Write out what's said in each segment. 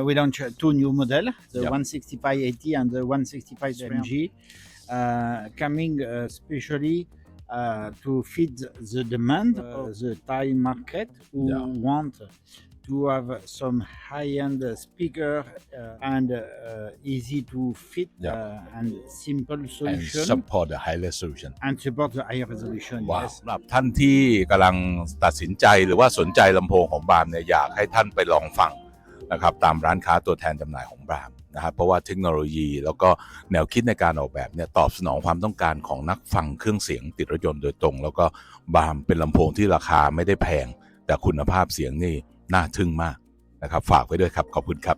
uh, we launched two new models, the Yep. 16580 and the 165 MG, uh, coming uh, specially uh, to feed the demand of the Thai market who Yeah. want to have some high-end speaker uh, and uh, easy to fit Yeah. uh, and simple and solution support the high resolution and support the higher resolution. ว้าว Yes. สำหรับท่านที่กำลังตัดสินใจหรือว่าสนใจลำโพงของบรามเนี่ยอยากให้ท่านไปลองฟัง นะครับตามร้านค้าตัวแทนจำหน่ายของบรามนะครับเพราะว่าเทคโนโลยีแล้วก็แนวคิดในการออกแบบเนี่ยตอบสนองความต้องการของนักฟังเครื่องเสียงติดรถยนต์โดยตรง แล้วก็บรามเป็นลำโพงที่ราคาไม่ได้แพง แต่คุณภาพเสียงนี่น่าทึ่งมากนะครับฝากไว้ด้วยครับขอบคุณครับ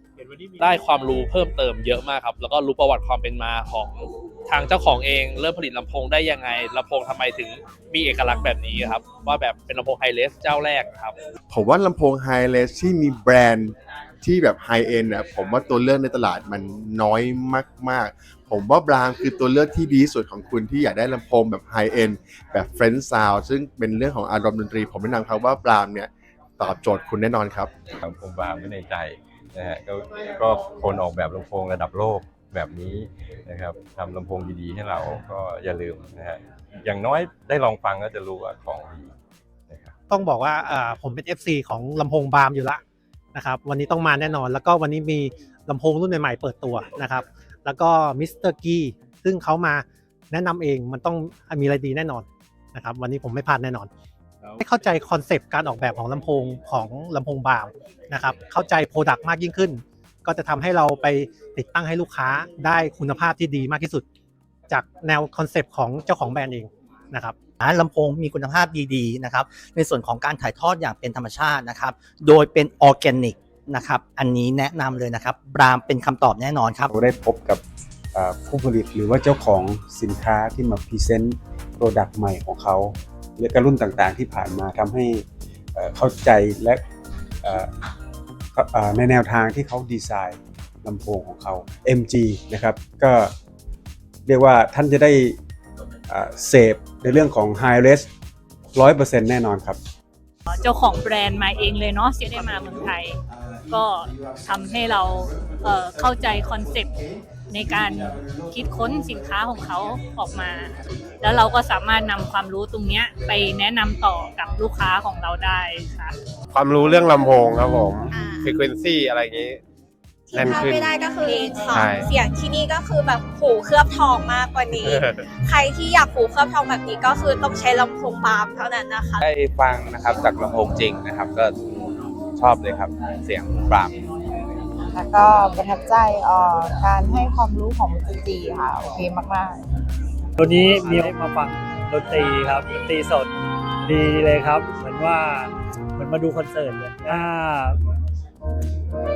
ได้ความรู้เพิ่มเติมเยอะมากครับ แล้วก็รู้ประวัติความเป็นมาของทางเจ้าของเองเริ่มผลิตลำโพงได้ยังไงลำโพงทำไมถึงมีเอกลักษณ์แบบนี้ครับ ว่าแบบเป็นลำโพงไฮเลสเจ้าแรกครับ ผมว่าลำโพงไฮเลสที่มีแบรนด์ ที่แบบไฮเอ็นอะผมว่าตัวเลือกในตลาดมันน้อยมาก ๆ ผมว่าบรามคือตัวเลือกที่ดีที่สุดของคุณที่อยากได้ลำโพงแบบไฮเอ็นแบบเฟรน c ์ซาวซึ่งเป็นเรื่องของอารมณ์ดนตรี ผมแนะนำครับว่าบรามเนี่ยตอบโจทย์คุณแน่นอนครับลำโพงบางไว้ในใจนะฮะก็ก็คนออกแบบลำโพงระดับโลกแบบนี้นะครับทำลำโพงดีๆให้เราก็อย่าลืมนะฮะอย่างน้อยได้ลองฟังก็จะรู้ว่าของดีนะครับต้องบอกว่าอ่าผมเป็น FC ของลำโพงบาร์มอยู่ละ นะครับวันนี้ต้องมาแน่นอน แล้วก็วันนี้มีลำโพงรุ่นใหม่ๆเปิดตัวนะครับแล้วก็มิสเตอร์กีซึ่งเขามาแนะนำเองมันต้องมีอะไรดีแน่นอนนะครับวันนี้ผมไม่พลาดแน่นอน ให้เข้าใจคอนเซปต์การออกแบบของลำโพงของลำโพงบาร์มนะครับเข้าใจโปรดักต์มากยิ่งขึ้น ก็จะทำให้เราไปติดตั้งให้ลูกค้าได้คุณภาพที่ดีมากที่สุด จากแนวคอนเซปต์ของเจ้าของแบรนด์เองนะครับ ลำโพงมีคุณภาพดีๆนะครับในส่วนของการถ่ายทอดอย่างเป็นธรรมชาตินะครับ โดยเป็นออร์แกนิกนะครับอันนี้แนะนำเลยนะครับบรามเป็นคำตอบแน่นอนครับ เราได้พบกับเอ่อผู้ผลิตหรือว่าเจ้าของสินค้าที่มาพรีเซนต์โปรดักต์ใหม่ของเขาและกรุ่นต่างๆที่ผ่านมาทำให้เอ่อเข้าใจและเอ่อเอ่อในแนวทางที่เขาดีไซน์ลำโพงของเขา MG นะครับก็เรียกว่าท่านจะได้ เอ่อเสพในเรื่องของ High Res 100%แน่นอนครับ เจ้าของแบรนด์มาเองเลยเนาะที่ได้มาเมืองไทย ก็ทำให้เราเอ่อเข้าใจคอนเซปต์ในการคิดค้นสินค้าของเขาออกมา แล้วเราก็สามารถนำความรู้ตรงเนี้ยไปแนะนำต่อกับลูกค้าของเราได้ค่ะ ความรู้เรื่องลำโพงครับผมฟ r ี q u e n c y อะไรอย่างนี้ ที่แน่นพลาดขึ้นไม่ได้ก็คือใช่ เสียงที่นี่ก็คือแบบหูเคลือบทองมากกว่านี้ ใครที่อยากหูเคลือบทองแบบนี้ก็คือต้องใช้ลำโพงบาร์มเท่านั้นนะคะ ได้ฟังนะครับจากลำโพงจริงนะครับ ก็ชอบเลยครับ เสียงบราม แล้วก็ประทับใจเอ่อการให้ความรู้ของมิสเตอร์จีค่ะ โอเคมาก ๆ วันนี้มีมาฟังดนตรีครับดนตรีสดดีเลยครับ เหมือนว่าเหมือนมาดูคอนเสิร์ตเลยถ้า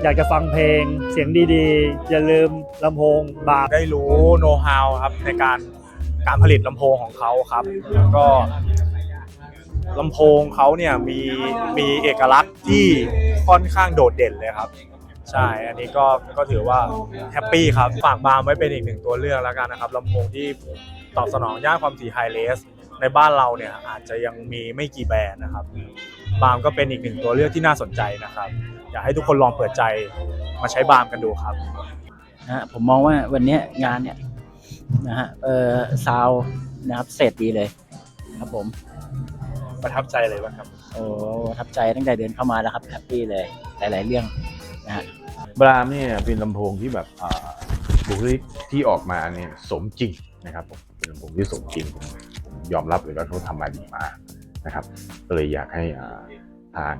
อยากจะฟังเพลง เสียงดีๆ อย่าลืมลำโพงบาร์ได้รู้โน้ตฮาวครับในการการผลิตลำโพงของเขาครับแล้วก็ลำโพงเขาเนี่ยมีมีเอกลักษณ์ที่ค่อนข้างโดดเด่นเลยครับ ใช่ อันนี้ก็ก็ถือว่าแฮปปี้ครับ ฝากบาร์ไว้เป็นอีกหนึ่งตัวเลือกแล้วกันนะครับลำโพงที่ตอบสนองย่านความถี่ไฮเลส ในบ้านเราเนี่ยอาจจะยังมีไม่กี่แบรนด์นะครับบาร์มก็เป็นอีกหนึ่งตัวเลือกที่น่าสนใจนะครับ อยากให้ทุกคนลองเปิดใจมาใช้บาร์มกันดูครับนะฮะผมมองว่าวันเนี้ยงานเนี่ยนะฮะเออซาวนะครับเสร็จดีเลยครับผม ประทับใจเลยว่าครับ โอ้ประทับใจตั้งแต่เดินเข้ามาแล้วครับแฮปปี้เลยหลาย ๆ เรื่องนะฮะบรามเนี่ยเป็นลำโพงที่แบบอ่าบุคลิกที่ออกมาเนี่ยสมจริงนะครับผม เป็นลำโพงที่สมจริงผมผมยอมรับเลยว่าเขาทำมาดีมากนะครับก็เลยอยากให้ทาง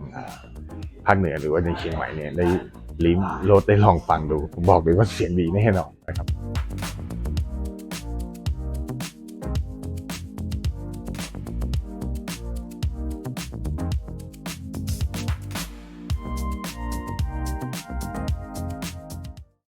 ภาคเหนือหรือว่าในเชียงใหม่เนี่ยได้ลิ้มรสได้ลองฟังดู ผมบอกเลยว่าเสียงดีแน่นอนนะครับ